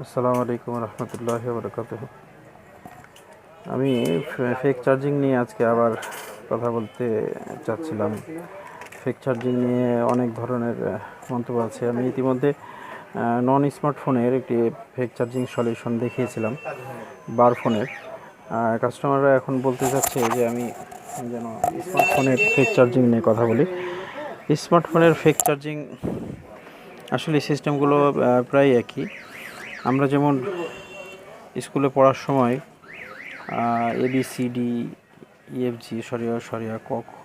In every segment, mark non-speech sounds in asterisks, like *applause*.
আসসালামু আলাইকুম রহমতুল্লাহ বরকাত আমি ফেক চার্জিং নিয়ে আজকে আবার কথা বলতে চাচ্ছিলাম। ফেক চার্জিং নিয়ে অনেক ধরনের মন্তব্য আছে। আমি ইতিমধ্যে নন স্মার্টফোনের একটি ফেক চার্জিং সলিউশন দেখিয়েছিলাম, বার ফোনের। কাস্টমাররা এখন বলতে চাচ্ছে যে আমি যেন স্মার্টফোনের ফেক চার্জিং নিয়ে কথা বলি। স্মার্টফোনের ফেক চার্জিং আসলে সিস্টেমগুলো প্রায় একই। আমরা যেমন স্কুলে পড়ার সময় A B C D E F G সরিয়া সরিয়া, ক, খ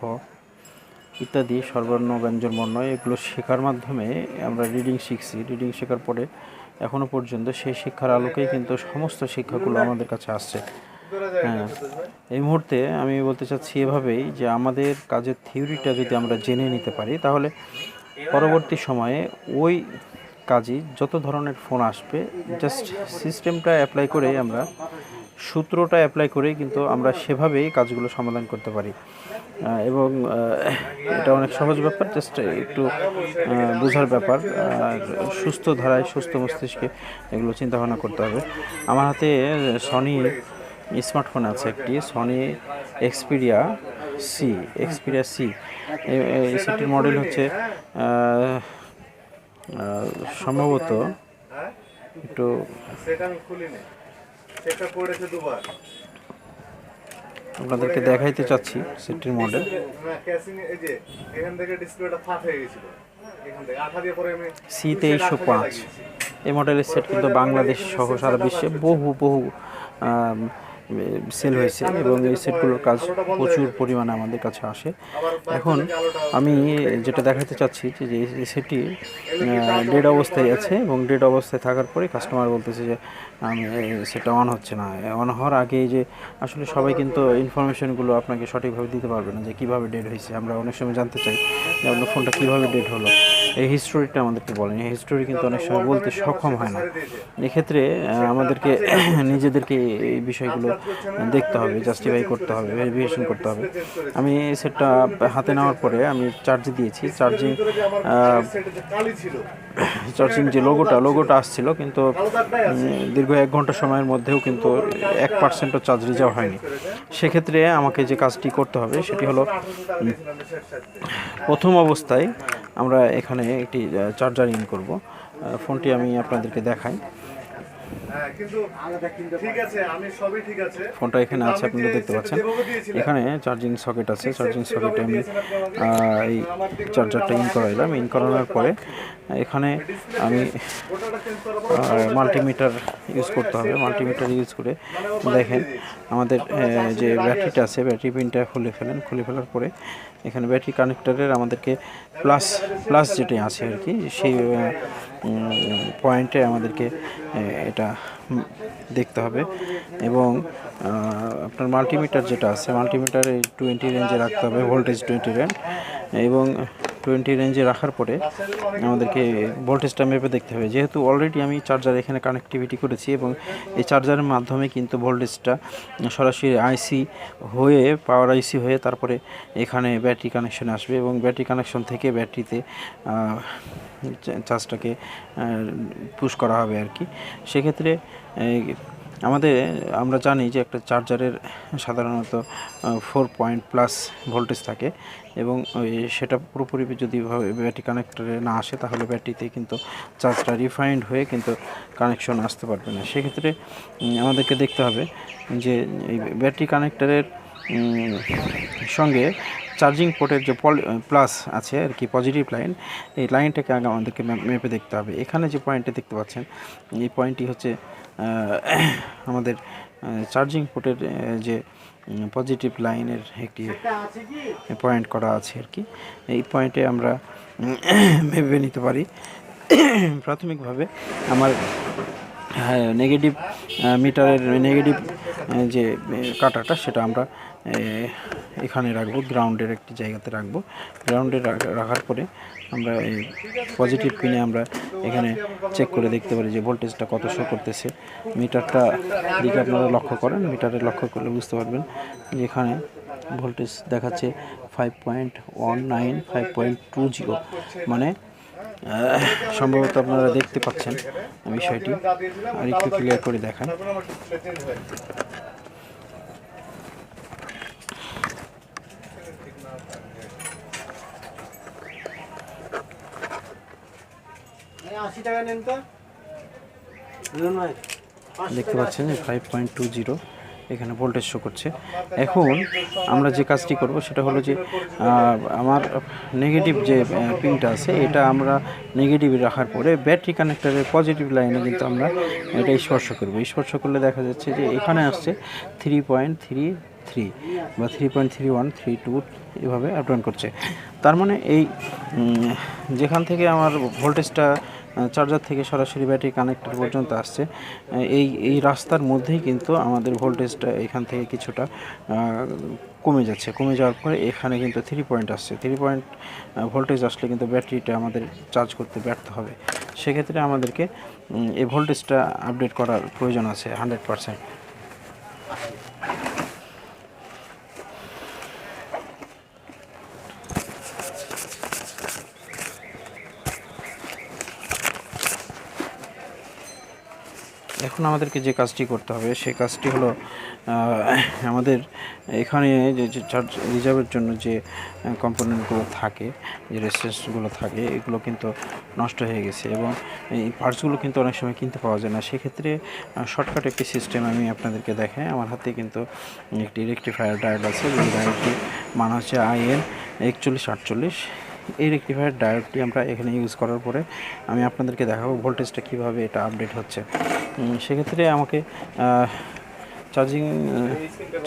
ইত্যাদি, সর্বর্ণ, ব্যঞ্জন, বর্ণ এগুলো শেখার মাধ্যমে আমরা রিডিং শিখছি। রিডিং শেখার পরে এখনও পর্যন্ত সেই শিক্ষার আলোকেই কিন্তু সমস্ত শিক্ষাগুলো আমাদের কাছে আসছে। হ্যাঁ এই মুহূর্তে আমি বলতে চাচ্ছি এভাবেই যে আমাদের কাজের থিওরিটা যদি আমরা জেনে নিতে পারি, তাহলে পরবর্তী সময়ে ওই কাজই, যত ধরনের ফোন আসবে জাস্ট সিস্টেমটা অ্যাপ্লাই করেই আমরা, সূত্রটা অ্যাপ্লাই করেই কিন্তু আমরা সেভাবেই কাজগুলো সমাধান করতে পারি। এবং এটা অনেক সহজ ব্যাপার জাস্ট একটু বোঝার ব্যাপার সুস্থ ধারায়, সুস্থ মস্তিষ্কে এগুলো চিন্তা ভাবনা করতে হবে। আমার হাতে সনি স্মার্টফোন আছে একটি Sony Xperia C Xperia C এই সেটির মডেল হচ্ছে সম্ভবত একটু আপনাদেরকে দেখাইতে চাচ্ছি সেটির মডেল। সি তেইশশো পাঁচ। এই মডেলের সেট কিন্তু বাংলাদেশ সহ সারা বিশ্বে বহু বহু সেল হয়েছে এবং এই সেটগুলোর কাজ প্রচুর পরিমাণে আমাদের কাছে আসে। এখন আমি যেটা দেখাতে চাচ্ছি যে সেটটি ডেড অবস্থায় আছে এবং ডেড অবস্থায় থাকার পরে কাস্টমার বলতেছে যে, আমি সেটা অন হচ্ছে না। অন হওয়ার আগে যে, আসলে সবাই কিন্তু ইনফরমেশনগুলো আপনাকে সঠিকভাবে দিতে পারবে না যে, কীভাবে ডেড হয়েছে। আমরা অনেক সময় জানতে চাই যে, আপনার ফোনটা কীভাবে ডেড হলো। এই হিস্টোরিটা আমাদেরকে বলেন। এই হিস্টোরি কিন্তু অনেক সময় বলতে সক্ষম হয় না। এক্ষেত্রে আমাদেরকে *coughs* নিজেদেরকে এই বিষয়গুলো দেখতে হবে জাস্টিফাই করতে হবে ভেরিফিকেশন করতে হবে। আমি সেটটা হাতে নেওয়ার পরে আমি চার্জ দিয়েছি। চার্জিং চার্জিং যে লোগোটা লোগোটা আসছিল কিন্তু দীর্ঘ এক ঘণ্টা সময়ের মধ্যেও কিন্তু এক পার্সেন্টও চার্জ রিজার্ভ হয়নি। সেক্ষেত্রে আমাকে যে কাজটি করতে হবে, সেটি হলো প্রথম অবস্থায় আমরা এখানে একটি চার্জার ইন করব। ফোনটি আমি আপনাদেরকে দেখাই। হ্যাঁ ফোনটা এখানে আছে আপনারা দেখতে পাচ্ছেন। এখানে চার্জিং সকেট আছে চার্জিং সকেটে আমি এই চার্জারটা ইন করাইলাম। ইন করানোর পরে এখানে আমি মাল্টিমিটার ইউজ করতে হবে মাল্টিমিটার ইউজ করে দেখেন। আমাদের যে ব্যাটারিটা আছে ব্যাটারি পিনটা খুলে ফেলেন, খুলে ফেলার পরে এখানে ব্যাটারি কানেক্টারের আমাদেরকে প্লাস প্লাস যেটা আছে আর কি, সেই পয়েন্টে আমাদেরকে এটা দেখতে হবে। এবং আপনার মাল্টিমিটার যেটা আছে মাল্টিমিটার টোয়েন্টি রেঞ্জে রাখতে হবে ভোল্টেজ টোয়েন্টি রেঞ্জ এবং টোয়েন্টি রেঞ্জে রাখার পরে আমাদেরকে ভোল্টেজটা মেপে দেখতে হবে। যেহেতু অলরেডি আমি চার্জার এখানে কানেক্টিভিটি করেছি এবং এই চার্জারের মাধ্যমে কিন্তু ভোল্টেজটা সরাসরি আইসি হয়ে পাওয়ার আইসি হয়ে তারপরে এখানে ব্যাটারি কানেকশন আসবে এবং ব্যাটারি কানেকশন থেকে ব্যাটারিতে চার্জটাকে পুশ করা হবে আর কি। সেক্ষেত্রে আমাদের, আমরা জানি যে একটা চার্জারের সাধারণত ফোর পয়েন্ট প্লাস ভোল্টেজ থাকে এবং সেটা পুরোপুরি যদি ব্যাটারি কানেক্টরে না আসে তাহলে ব্যাটারিতে কিন্তু চার্জটা রিফাইন্ড হয়ে কিন্তু কানেকশন আসতে পারবে না। সেক্ষেত্রে আমাদেরকে দেখতে হবে যে এই ব্যাটারি কানেক্টরের সঙ্গে চার্জিং পোর্টের যে পল প্লাস আছে আর কি পজিটিভ লাইন এই লাইনটাকে আগে আমাদেরকে মেপে দেখতে হবে। এখানে যে পয়েন্টটি দেখতে পাচ্ছেন, এই পয়েন্টটি হচ্ছে আমাদের চার্জিং পোর্টের যে পজিটিভ লাইনের একটি পয়েন্ট করা আছে আর কি। এই পয়েন্টে আমরা ভেবে *coughs* নিতে পারি। *coughs* প্রাথমিকভাবে আমার হ্যাঁ নেগেটিভ মিটারের নেগেটিভ যে কাটাটা, সেটা আমরা এখানে রাখব গ্রাউন্ডের একটি জায়গাতে রাখব। গ্রাউন্ডে রাখার পরে আমরা এই পজিটিভ পিনে আমরা এখানে চেক করে দেখতে পারি যে ভোল্টেজটা কত শো করতেছে। মিটারটা দিকে আপনারা লক্ষ্য করেন মিটারে লক্ষ্য করলে বুঝতে পারবেন যে এখানে ভোল্টেজ দেখাচ্ছে five point one nine five point two zero মানে সম্ভবত আপনারা দেখতে পাচ্ছেন বিষয়টি। আর একটু ক্লিয়ার করে দেখান। দেখতে পাচ্ছেন ফাইভ পয়েন্ট টু জিরো এখানে ভোল্টেজ শো করছে। এখন আমরা যে কাজটি করব সেটা হলো যে আমার নেগেটিভ যে পিনটা আছে, এটা আমরা নেগেটিভ রাখার পরে ব্যাটারি কানেক্টরের পজিটিভ লাইনে কিন্তু আমরা এটা স্পর্শ করব। স্পর্শ করলে দেখা যাচ্ছে যে এখানে আসছে থ্রি পয়েন্ট থ্রি থ্রি বা three point three one three two এভাবে আপ ডাউন করছে। তার মানে এই যেখান থেকে আমার ভোল্টেজটা চার্জার থেকে সরাসরি ব্যাটারি কানেক্টর পর্যন্ত আসছে। এই এই রাস্তার মধ্যেই কিন্তু আমাদের ভোল্টেজটা এখান থেকে কিছুটা কমে যাচ্ছে। কমে যাওয়ার পরে এখানে কিন্তু থ্রি পয়েন্ট আসছে। থ্রি পয়েন্ট ভোল্টেজ আসলে কিন্তু ব্যাটারিটা আমাদের চার্জ করতে ব্যর্থ হবে। সেক্ষেত্রে আমাদেরকে এই ভোল্টেজটা আপডেট করার প্রয়োজন আছে হান্ড্রেড পারসেন্ট এখন আমাদেরকে যে কাজটি করতে হবে সেই কাজটি হলো আমাদের এখানে যে চার্জ রিজার্ভের জন্য যে কম্পোনেন্টগুলো থাকে, যে রেসিস্টগুলো থাকে, এগুলো কিন্তু নষ্ট হয়ে গেছে এবং এই পার্টসগুলো কিন্তু অনেক সময় কিনতে পাওয়া যায় না। সেক্ষেত্রে শর্টকাট একটি সিস্টেম আমি আপনাদেরকে দেখাই। আমার হাতে কিন্তু একটি রেক্টিফায়ার ডায়োড আছে যে ডায়োডটি মান হচ্ছে আইএন একচল্লিশ আটচল্লিশ। এই রেক্টিফায়ার ডায়োডটি আমরা এখানে ইউজ করার পরে আমি আপনাদেরকে দেখাবো ভোল্টেজটা কীভাবে এটা আপডেট হচ্ছে। সেক্ষেত্রে আমাকে চার্জিং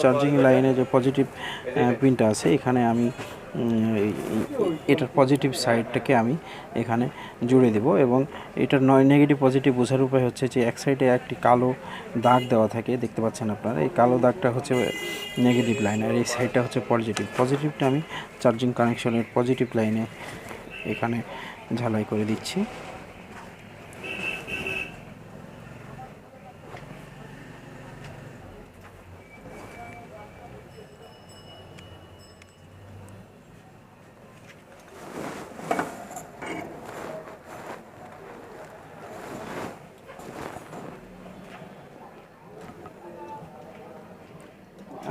চার্জিং লাইনে যে পজিটিভ পিনটা আছে, এখানে আমি এটার পজিটিভ সাইডটাকে আমি এখানে জুড়ে দেব এবং এটার নয় নেগেটিভ পজিটিভ বোঝার উপায় হচ্ছে যে এক সাইডে একটি কালো দাগ দেওয়া থাকে, দেখতে পাচ্ছেন আপনারা। এই কালো দাগটা হচ্ছে নেগেটিভ লাইন আর এই সাইডটা হচ্ছে পজিটিভ পজিটিভটা আমি চার্জিং কানেকশনের পজিটিভ লাইনে এখানে ঝালাই করে দিচ্ছি।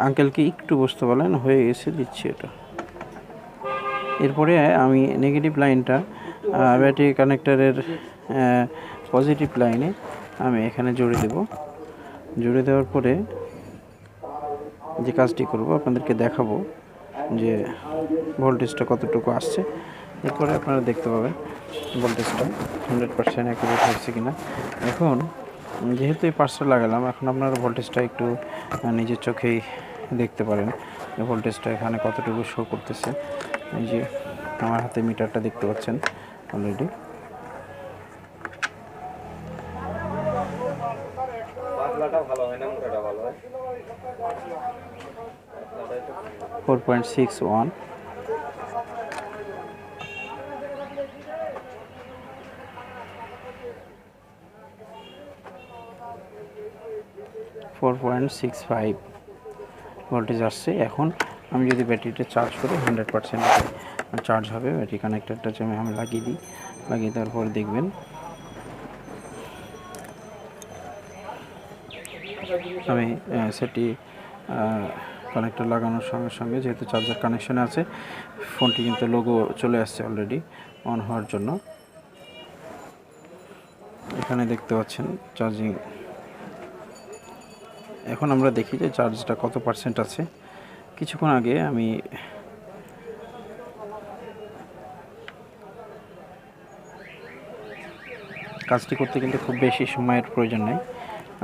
আঙ্কেলকে একটু বসতে বলেন, হয়ে গেছে, দিচ্ছি এটা। এরপরে আমি নেগেটিভ লাইনটা ব্যাটারি কানেক্টরের পজিটিভ লাইনে আমি এখানে জুড়ে দেব। জুড়ে দেওয়ার পরে যে কাজটি করব, আপনাদেরকে দেখাবো যে ভোল্টেজটা কতটুকু আসছে। এরপরে আপনারা দেখতে পাবেন ভোল্টেজটা হান্ড্রেড পার্সেন্ট অ্যাকুরেট হয়েছে কিনা। এখন, যেহেতু এই পার্সটা লাগালাম, এখন আপনারা ভোল্টেজটা একটু নিজের চোখেই দেখতে পারেন। ভোল্টেজটা এখানে কতটুকু শো করতেছে? এই যে আমার হাতে মিটারটা দেখতে পাচ্ছেন already four point six one four point six five voltage আসছে। এখন আমি যদি ব্যাটারিটা চার্জ করি হান্ড্রেড পার্সেন্ট চার্জ হবে। ব্যাটারি কানেক্টারটা আমি আমি লাগিয়ে দিই। লাগিয়ে দেওয়ার পর দেখবেন। আমি সেটি কানেক্টর লাগানোর সঙ্গে সঙ্গে যেহেতু চার্জার কানেকশনে আছে ফোনটি কিন্তু লোগো চলে আসছে অলরেডি অন হওয়ার জন্য। এখানে দেখতে পাচ্ছেন চার্জিং এখন আমরা দেখি যে চার্জটা কত পার্সেন্ট আছে। কিছুক্ষণ আগে আমি কাজটি করতে কিন্তু খুব বেশি সময়ের প্রয়োজন নেই।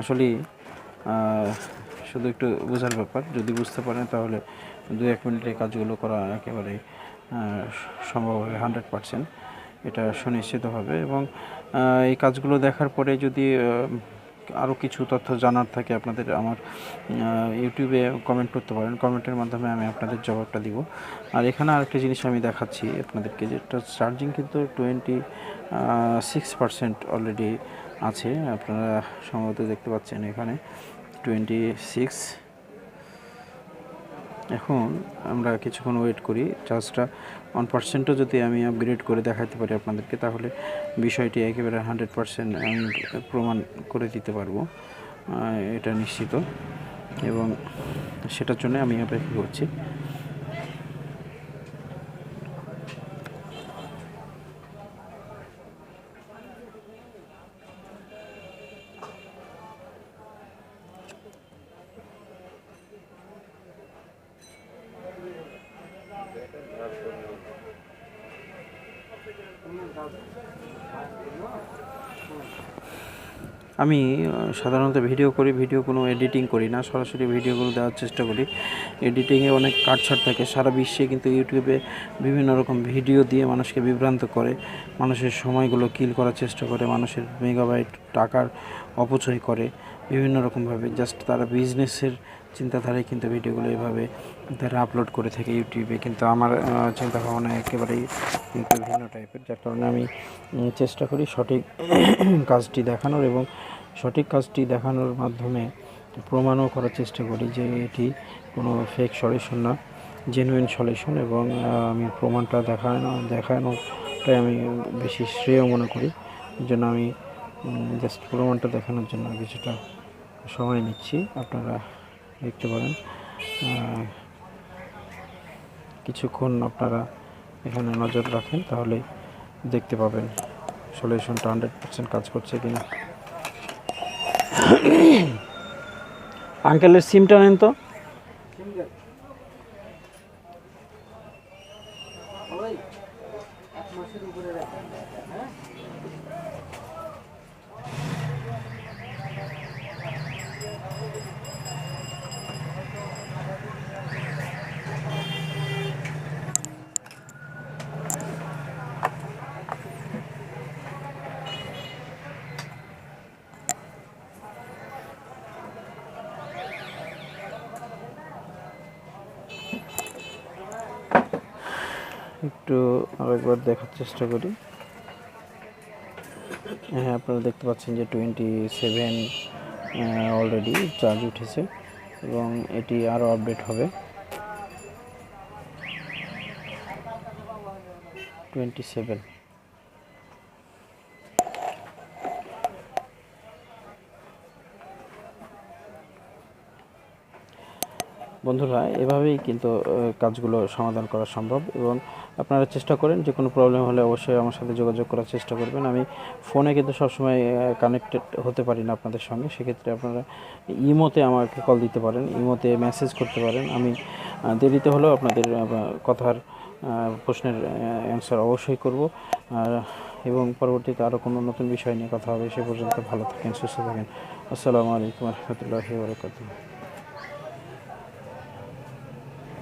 আসলে শুধু একটু বোঝার ব্যাপার, যদি বুঝতে পারেন তাহলে দু এক মিনিটে কাজগুলো করা একেবারে সম্ভব হবে হান্ড্রেড পারসেন্ট এটা সুনিশ্চিত হবে এবং এই কাজগুলো দেখার পরে যদি আরও কিছু তথ্য জানার থাকে আপনাদের আমার ইউটিউবে কমেন্ট করতে পারেন। কমেন্টের মাধ্যমে আমি আপনাদের জবাবটা দিব। আর এখানে আরেকটা জিনিস আমি দেখাচ্ছি আপনাদেরকে, যেটা চার্জিং কিন্তু টোয়েন্টি সিক্স পারসেন্ট অলরেডি আছে। আপনারা সম্ভবত দেখতে পাচ্ছেন এখানে টোয়েন্টি সিক্স এখন আমরা কিছুক্ষণ ওয়েট করি চার্জটা ওয়ান পার্সেন্টও যদি আমি আপগ্রেড করে দেখাতে পারি আপনাদেরকে, তাহলে বিষয়টি একেবারে হান্ড্রেড পারসেন্ট আমি প্রমাণ করে দিতে পারব এটা নিশ্চিত। এবং সেটার জন্য আমি অপেক্ষা করছি আমি সাধারণত ভিডিও করি, ভিডিও কোনো এডিটিং করি না, সরাসরি ভিডিওগুলো দেওয়ার চেষ্টা করি। এডিটিংয়ে অনেক কাটছাট থাকে, সারা বিশ্বে কিন্তু ইউটিউবে বিভিন্ন রকম ভিডিও দিয়ে মানুষকে বিভ্রান্ত করে, মানুষের সময়গুলো কিল করার চেষ্টা করে, মানুষের মেগাবাইট টাকার অপচয় করে, বিভিন্ন রকমভাবে। জাস্ট তারা বিজনেসের চিন্তাধারায় কিন্তু ভিডিওগুলো এভাবে তারা আপলোড করে থাকে ইউটিউবে কিন্তু আমার চিন্তা ভাবনা একেবারেই কিন্তু ভিন্ন টাইপের যার কারণে আমি চেষ্টা করি সঠিক *coughs* কাজটি দেখানোর এবং সঠিক কাজটি দেখানোর মাধ্যমে প্রমাণও করার চেষ্টা করি যে এটি কোনো ফেক সলিউশন না জেনুইন সলিউশন এবং আমি প্রমাণটা দেখানো, দেখানোটাই আমি বেশি শ্রেয় মনে করি। জন্য আমি জাস্ট প্রমাণটা দেখানোর জন্য কিছুটা সময় নিচ্ছি। আপনারা দেখতে পারেন। কিছুক্ষণ আপনারা এখানে নজর রাখেন, তাহলে দেখতে পাবেন সলিউশনটা হান্ড্রেড পার্সেন্ট কাজ করছে কিনা। *coughs* আঙ্কেলের সিমটা নেন তো একটু আরেকবার দেখার চেষ্টা করি। হ্যাঁ আপনারা দেখতে পাচ্ছেন যে টোয়েন্টি সেভেন অলরেডি চার্জ উঠেছে এবং এটি আরও আপডেট হবে। টোয়েন্টি সেভেন বন্ধুরা, এভাবেই কিন্তু কাজগুলো সমাধান করা সম্ভব এবং আপনারা চেষ্টা করেন, যে কোনো প্রবলেম হলে অবশ্যই আমার সাথে যোগাযোগ করার চেষ্টা করবেন। আমি ফোনে কিন্তু সবসময় কানেক্টেড হতে পারি না আপনাদের সঙ্গে, সেক্ষেত্রে আপনারা ইমোতে আমাকে কল দিতে পারেন, ইমোতে মেসেজ করতে পারেন। আমি দেরিতে হলেও আপনাদের কথার প্রশ্নের অ্যান্সার অবশ্যই করব। আর, এবং পরবর্তীতে আরও কোনো নতুন বিষয় নিয়ে কথা হবে, সে পর্যন্ত ভালো থাকেন, সুস্থ থাকেন। আসসালামু আলাইকুম রহমতুল্লাহি বরকাতুহ।